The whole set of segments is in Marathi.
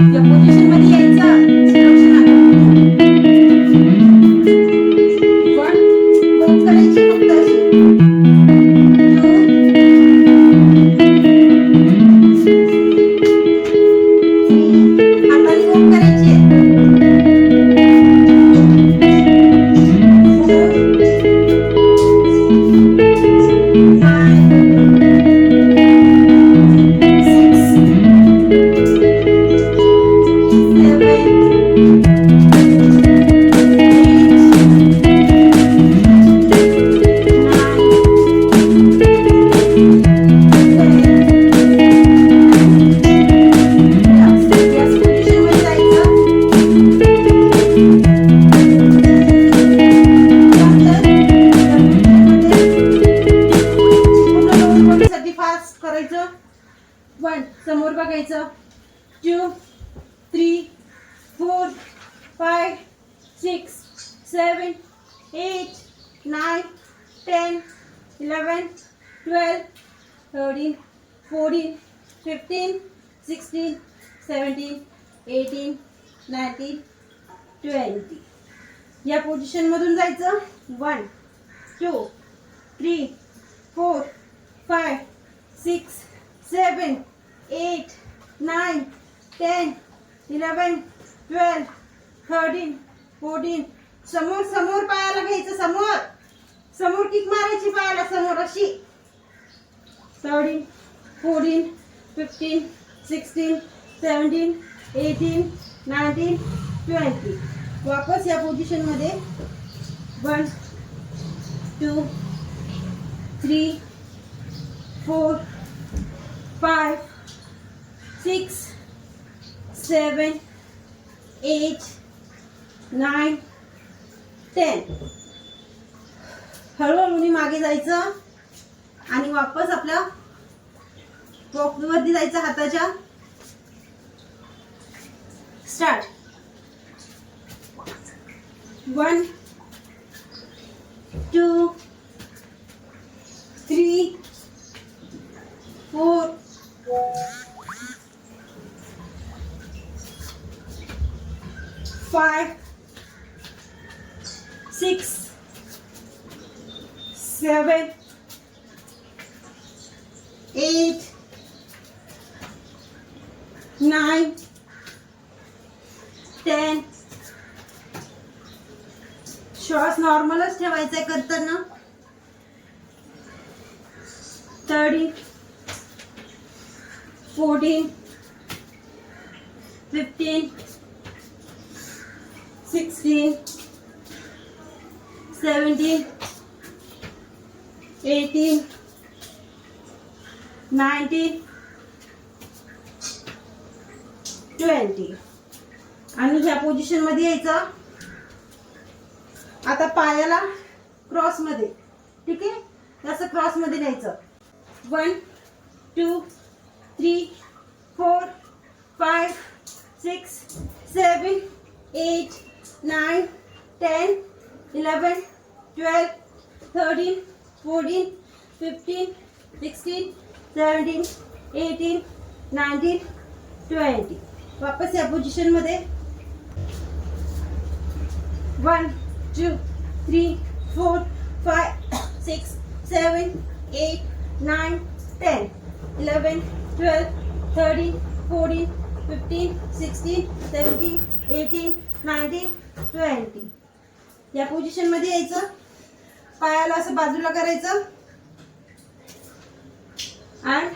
या पोझिशनमध्ये यायचं वन वन समोर बघायचं. Two three four five six seven eight nine ten eleven twelve thirteen fourteen fifteen sixteen seventeen eighteen nineteen twenty या पोझिशनमधून जायचं. One two three four five six seven eight nine ten eleven twelve thirteen fourteen समोर समोर पायाला घ्यायचं समोर. समोर किक मारायची पायाला समोर अशी. Thirteen fourteen fifteen sixteen seventeen eighteen nineteen twenty वापस या पोझिशनमध्ये one two three four five six seven eight nine ten हळूहळूनी मागे जायचं आणि वापस आपल्या वरती जायचं हाताच्या. Start one two five, six, seven, eight, nine, ten. श्वास नॉर्मलच ठेवायचा आहे करताना thirty fourteen fifteen sixteen, seventeen, eighteen, nineteen, twenty आणि ह्या पोझिशनमध्ये यायचं. आता पायाला क्रॉसमध्ये. ठीक आहे? असं क्रॉसमध्ये न्यायचं. One two three four five six seven eight nine, ten, eleven, twelve, thirteen, fourteen, fifteen, sixteen, seventeen, eighteen, nineteen, twenty. वापस या पोझिशनमध्ये one two three four five six seven eight nine ten eleven twelve thirteen fourteen fifteen sixteen seventeen eighteen nineteen twenty या पोझिशनमध्ये यायचं. पायाला असं बाजूला करायचं. अँड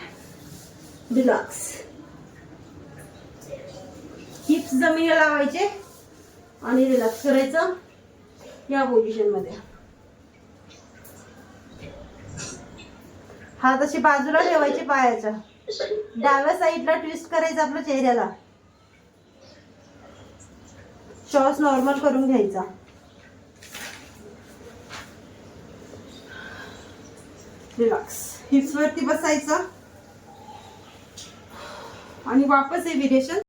डिलॉक्स हिप्स जमिनीला लावायचे आणि रिलॅक्स करायचं या पोझिशनमध्ये. हात असे बाजूला ठेवायचे पायाच्या. डाव्या साईडला ट्विस्ट करायचं आपल्या चेहऱ्याला. श्वास नॉर्मल करून घ्यायचा. रिलॅक्स हिप्स वरती बसायचं. आणि वापस हे विरेशन